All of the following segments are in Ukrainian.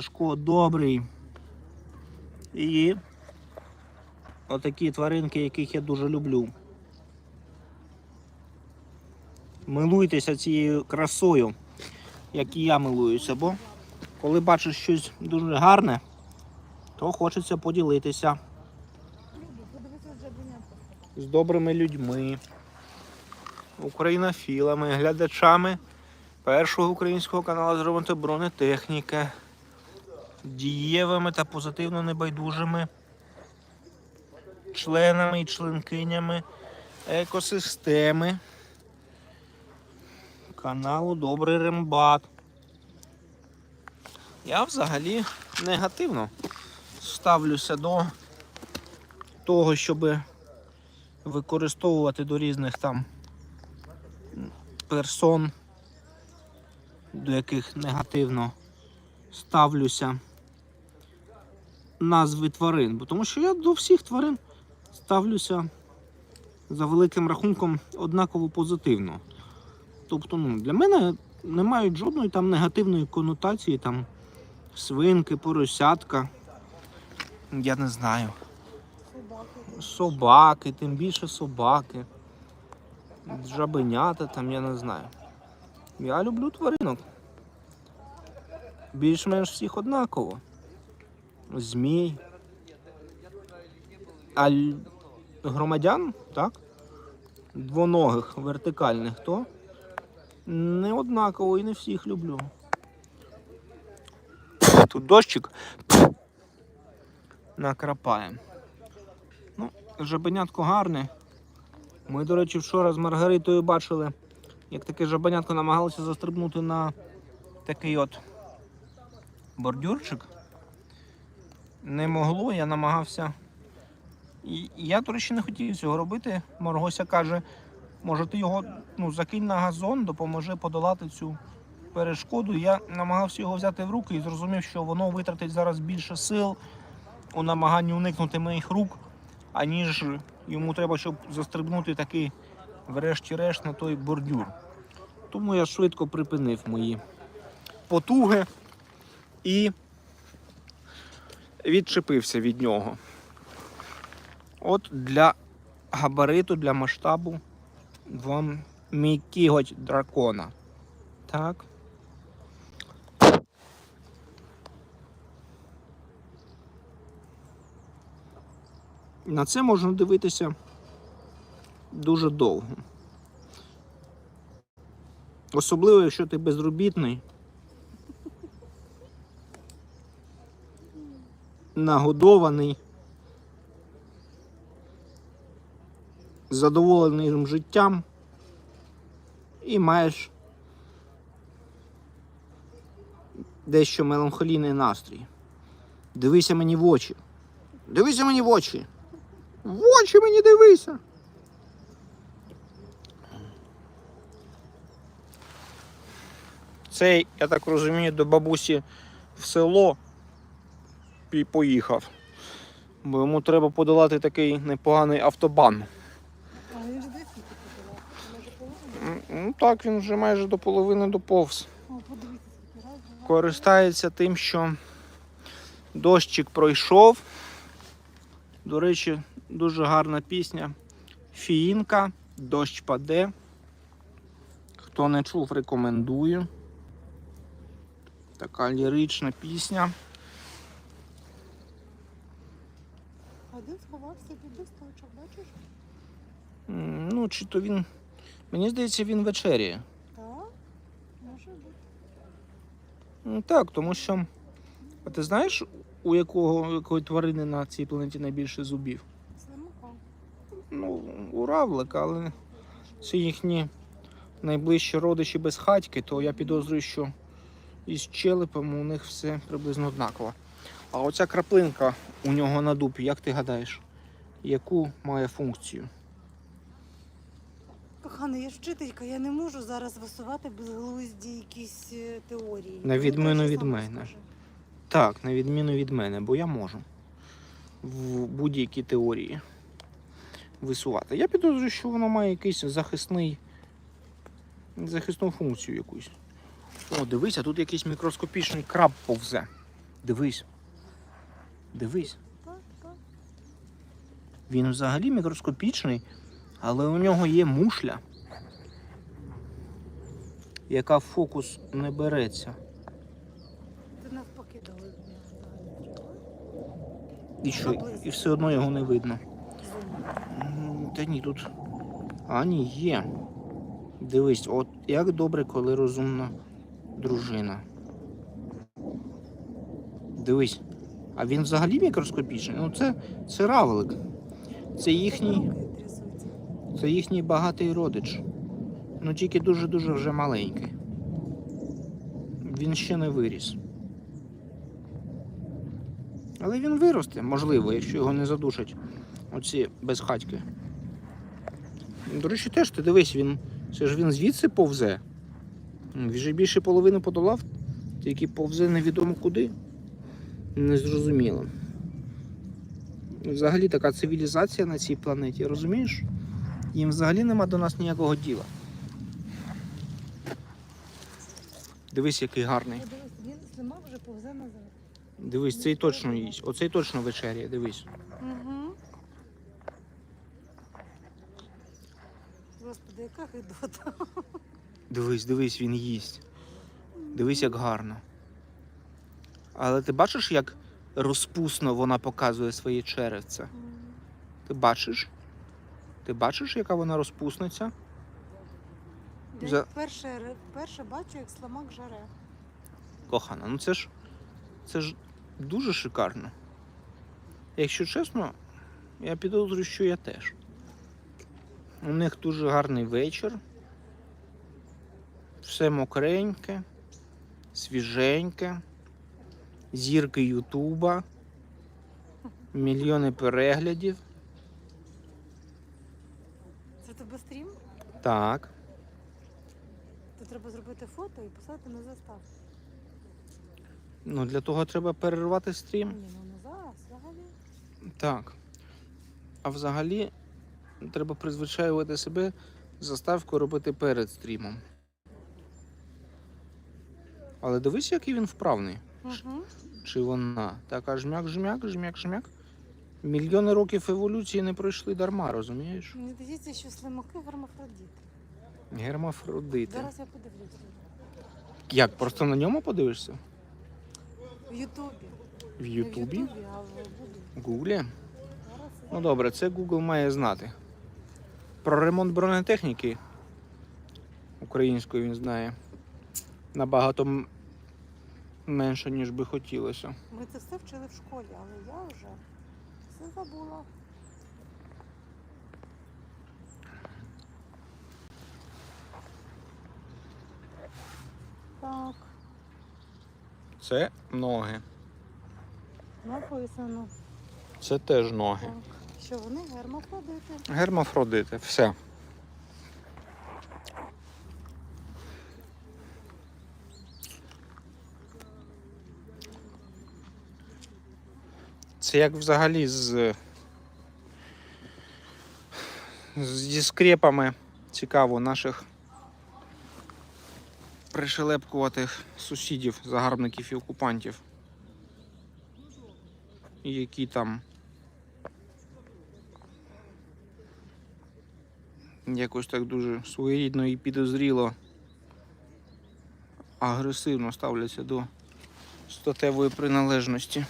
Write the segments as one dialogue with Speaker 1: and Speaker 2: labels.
Speaker 1: Сашко добрий. І отакі тваринки, яких я дуже люблю. Милуйтеся цією красою, як і я милуюся, бо коли бачиш щось дуже гарне, то хочеться поділитися з добрими людьми, українофілами, глядачами першого українського каналу з ремонту бронетехніки, дієвими та позитивно небайдужими членами і членкинями екосистеми каналу Добрий Рембат. Я взагалі негативно ставлюся до того, щоб використовувати до різних там персон, до яких негативно ставлюся назви тварин. Бо тому що я до всіх тварин ставлюся за великим рахунком однаково позитивно. Тобто, ну, для мене не мають жодної там негативної конотації, там свинки, поросятка. Я не знаю. Собаки, собаки тим більше собаки. Жабенята там, я не знаю. Я люблю тваринок. Більш-менш всіх однаково. Змій. А громадян, так? Двоногих, вертикальних, то не однаково і не всіх люблю. Тут дощик накрапає. Ну, жабенятко гарне. Ми, до речі, вчора з Маргаритою бачили, як таке жабенятко намагалося застрибнути на такий от бордюрчик. Не могло, я намагався. І я, до речі, не хотів цього робити. Маргося каже, може ти його ну, закинь на газон, допоможи подолати цю перешкоду. Я намагався його взяти в руки і зрозумів, що воно витратить зараз більше сил у намаганні уникнути моїх рук, аніж йому треба, щоб застрибнути такий, врешті-решт, на той бордюр. Тому я швидко припинив мої потуги і відчепився від нього. От для габариту, для масштабу вам мій кіготь дракона. Так. На це можна дивитися дуже довго. Особливо, якщо ти безробітний. Нагодований. задоволеним життям і маєш дещо меланхолійний настрій. Дивися мені в очі. Дивися мені в очі. В очі мені дивися. Цей, я так розумію, до бабусі в село і поїхав. Бо йому треба подолати такий непоганий автобан. Ну так, він вже майже до половини доповз. Користається тим, що дощик пройшов. До речі, дуже гарна пісня. Фіїнка, дощ паде. Хто не чув, рекомендую. Така лірична пісня.
Speaker 2: Бачиш?
Speaker 1: Ну, чи то він. Мені здається, він вечеряє.
Speaker 2: Так, може бути.
Speaker 1: Ну, Так, тому що. А ти знаєш, у якого якої тварини на цій планеті найбільше зубів?
Speaker 2: Слимака.
Speaker 1: Ну, у равлика, але це їхні найближчі родичі без хатьки, то я підозрюю, що із челепом у них все приблизно однаково. А оця краплинка у нього на дупі, як ти гадаєш, яку має функцію?
Speaker 2: Коханий, я ж вчителька, я не можу зараз висувати безглузді якісь е, теорії.
Speaker 1: На відміну від мене.
Speaker 2: розкажи.
Speaker 1: Так, на відміну від мене, бо я можу в будь-які теорії висувати. Я підозрюю, що воно має якийсь захисний, захисну функцію якусь. О, дивися, тут якийсь мікроскопічний краб повзе. Дивись. Дивись. Він взагалі мікроскопічний, але у нього є мушля, яка в фокус не береться.
Speaker 2: Ти навпаки дали.
Speaker 1: І що? І все одно його не видно. Та ні, тут. А, ні, є. Дивись, от як добре, коли розумна дружина. Дивись. А він взагалі мікроскопічний. Ну це, це равлик. Це їхній, це їхній багатий родич. Ну тільки дуже-дуже вже маленький. Він ще не виріс. Але він виросте, можливо, якщо його не задушать оці безхатьки. До речі, теж ти дивись, він. Це ж він звідси повзе. Він вже більше половини подолав, тільки повзе невідомо куди. Незрозуміло. Взагалі така цивілізація на цій планеті, розумієш? Їм взагалі нема до нас ніякого діла. Дивись, який гарний.
Speaker 2: Він слима вже повзе назад.
Speaker 1: Дивись, цей точно їсть. Оцей точно вечеряє, дивись.
Speaker 2: Угу. Господи, яка гидота.
Speaker 1: Дивись, дивись, він їсть. Дивись, як гарно. Але ти бачиш, як розпусно вона показує своє черевце? Ти бачиш? Ти бачиш, яка вона розпусниця?
Speaker 2: Я
Speaker 1: За-
Speaker 2: вперше, вперше бачу, як сламак жаре.
Speaker 1: Кохана, ну це ж це ж дуже шикарно. Якщо чесно, я підозрюю, що я теж. У них дуже гарний вечір. Все мокреньке, свіженьке, зірки Ютуба, мільйони переглядів.
Speaker 2: Це тебе стрім?
Speaker 1: Так.
Speaker 2: То треба зробити фото і послати на заставку.
Speaker 1: Ну для того треба перервати стрім.
Speaker 2: Ні, ну не зараз, взагалі.
Speaker 1: Так. А взагалі треба призвичаювати себе заставку робити перед стрімом. Але дивись, який він вправний.
Speaker 2: Угу.
Speaker 1: Чи вона? Така жмяк, жмяк, жмяк, жмяк. Мільйони років еволюції не пройшли дарма, розумієш?
Speaker 2: Мені здається, що слимаки гермафродіти.
Speaker 1: Гермафродити.
Speaker 2: Зараз я подивлюся.
Speaker 1: Як? Просто на ньому подивишся?
Speaker 2: В Ютубі.
Speaker 1: В
Speaker 2: Не в
Speaker 1: Ютубі?
Speaker 2: Ютубі, а в Гуглі.
Speaker 1: Гуглі?
Speaker 2: Зараз я-
Speaker 1: Ну добре, це Google має знати. Про ремонт бронетехніки українською він знає набагато м- менше, ніж би хотілося.
Speaker 2: Ми це все вчили в школі, але я вже все забула. Так,
Speaker 1: Це ноги.
Speaker 2: написано.
Speaker 1: Це теж ноги.
Speaker 2: Так. Що вони гермафродити.
Speaker 1: Гермафродити, все. Це як взагалі з. Зі скрепами цікаво наших пришелепкуватих сусідів, загарбників і окупантів. Які там якось так дуже своєрідно і підозріло агресивно ставляться до статевої приналежності.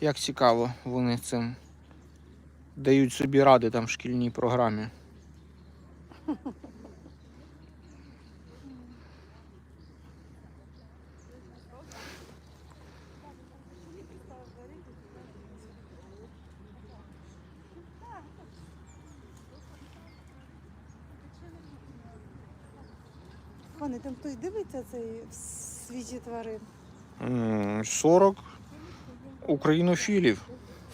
Speaker 1: Як цікаво, вони цим дають собі ради там в шкільній програмі.
Speaker 2: Пане, там хтось дивиться цей в світі тварин.
Speaker 1: М, 40 українофілів.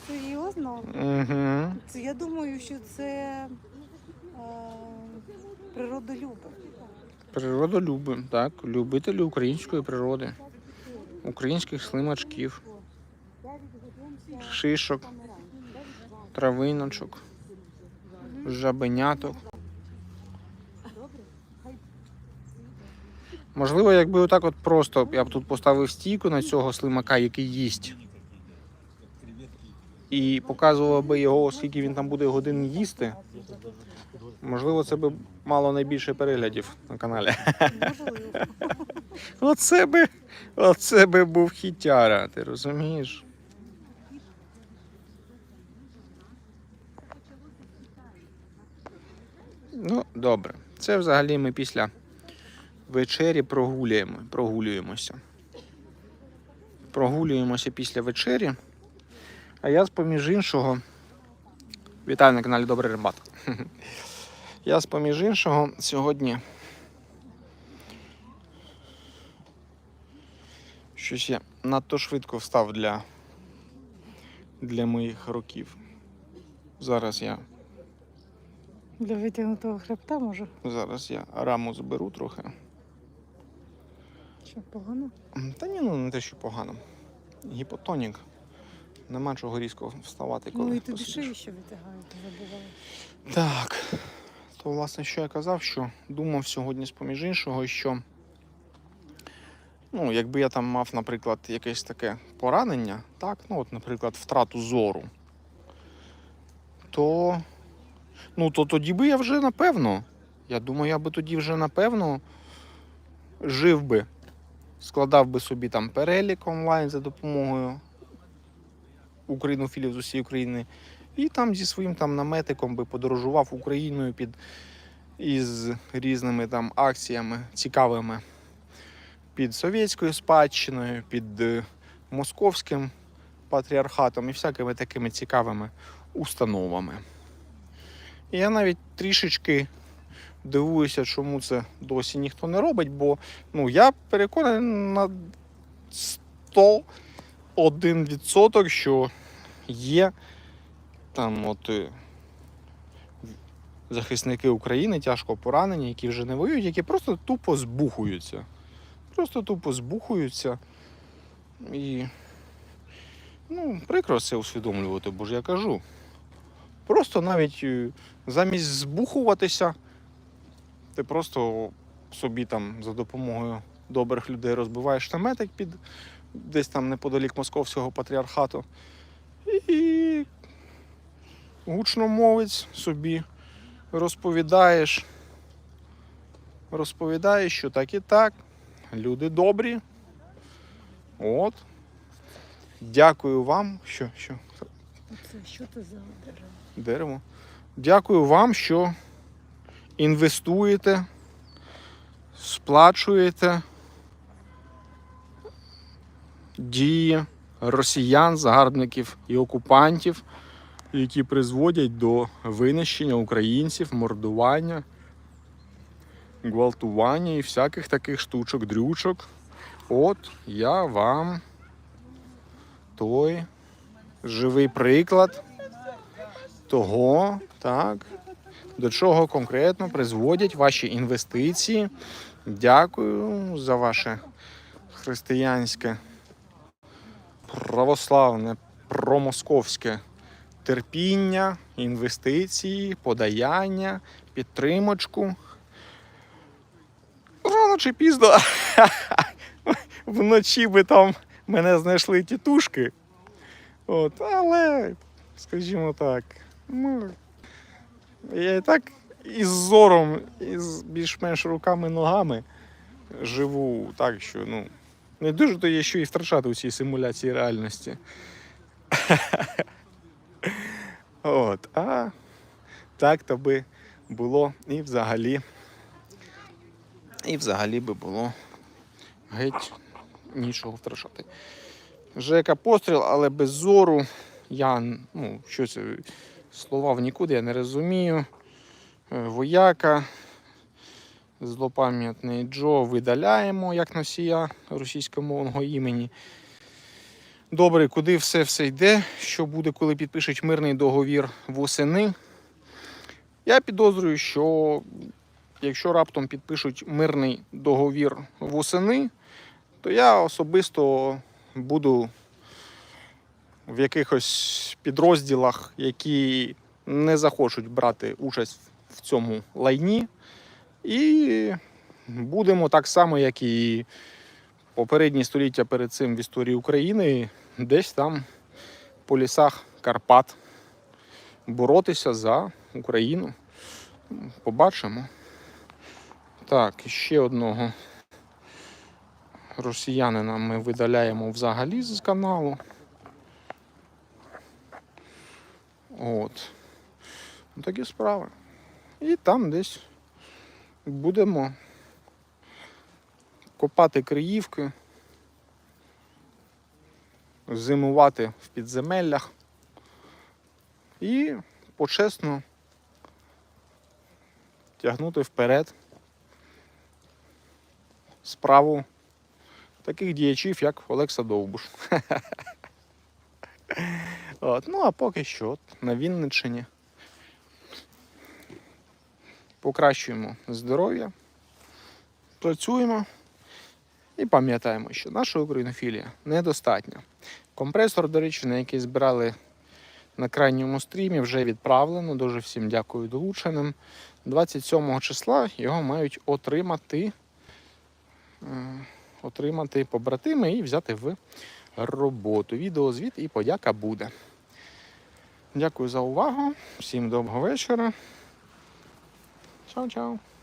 Speaker 2: Серйозно?
Speaker 1: Угу.
Speaker 2: Це, я думаю, що це е, природолюби.
Speaker 1: Природолюби, так, любителі української природи, українських слимачків, шишок, травиночок, жабеняток. Можливо, якби отак от просто я б тут поставив стійку на цього слимака, який їсть. І показував би його, скільки він там буде годин їсти. Можливо, це би мало найбільше переглядів на каналі.
Speaker 2: Можливо.
Speaker 1: Оце би, оце би був хітяра, ти розумієш? Ну, добре. Це взагалі ми після вечері прогулюємо, прогулюємося. Прогулюємося після вечері. А я, з поміж іншого, вітаю на каналі Добрий Рибат. Я, з поміж іншого, сьогодні Щось я надто швидко встав для, для моїх років. Зараз я,
Speaker 2: Для витягнутого хребта може.
Speaker 1: зараз я раму зберу трохи.
Speaker 2: Що погано?
Speaker 1: Та ні, ну не те, що погано. Гіпотонік. Нема чого різко вставати, коли
Speaker 2: Ну і тобі шию ще витягають, забуваю.
Speaker 1: Так. То, власне, що я казав, що думав сьогодні з поміж іншого, що ну, якби я там мав, наприклад, якесь таке поранення, так, ну, от, наприклад, втрату зору, то, ну, то тоді би я вже напевно, я думаю, я би тоді вже напевно жив би, складав би собі там перелік онлайн за допомогою українофілів з усієї України. І там зі своїм там наметиком би подорожував Україною під із різними там акціями цікавими під совєтською спадщиною, під е, московським патріархатом і всякими такими цікавими установами. І я навіть трішечки дивуюся, чому це досі ніхто не робить, бо ну, я переконаний на 101%, що є там от е, захисники України тяжко поранені, які вже не воюють, які просто тупо збухуються. Просто тупо збухуються. І ну, прикро це усвідомлювати, бо ж я кажу. Просто навіть е, замість збухуватися, ти просто собі там за допомогою добрих людей розбиваєш наметик під десь там неподалік московського патріархату. І гучномовець собі розповідаєш, розповідаєш, що так і так, люди добрі. От. Дякую вам, що, що
Speaker 2: Оце що це за дерево?
Speaker 1: дерево. Дякую вам, що інвестуєте, сплачуєте дії росіян, загарбників і окупантів, які призводять до винищення українців, мордування, гвалтування і всяких таких штучок, дрючок. От я вам той живий приклад того, так, до чого конкретно призводять ваші інвестиції. Дякую за ваше християнське, православне, промосковське терпіння, інвестиції, подаяння, підтримочку. Рано чи пізно вночі би там мене знайшли тітушки. От, але, скажімо так, ну, я і так із зором, із більш-менш руками-ногами живу так, що ну, не дуже то є що і втрачати у цій симуляції реальності. От, а так то би було і взагалі. І взагалі би було геть нічого втрачати. Жека постріл, але без зору. Я, ну, що це, слова в нікуди, я не розумію. Е, Вояка, злопам'ятний Джо видаляємо як носія російськомовного імені. Добре, куди все все йде? Що буде, коли підпишуть мирний договір восени? Я підозрюю, що якщо раптом підпишуть мирний договір восени, то я особисто буду в якихось підрозділах, які не захочуть брати участь в цьому лайні, і будемо так само, як і попередні століття перед цим в історії України, десь там по лісах Карпат боротися за Україну. Побачимо. Так, ще одного росіянина ми видаляємо взагалі з каналу. От. Такі справи. І там десь будемо копати криївки, зимувати в підземеллях і почесно тягнути вперед справу таких діячів, як Олекса Довбуш. От. Ну а поки що от, на Вінниччині покращуємо здоров'я, працюємо і пам'ятаємо, що наша українофілія недостатня. Компресор, до речі, на який збирали на крайньому стрімі, вже відправлено. Дуже всім дякую долученим. 27 числа його мають отримати, е, отримати побратими і взяти в роботу. Відеозвіт і подяка буде. Дякую за увагу. Всім доброго вечора. 悄悄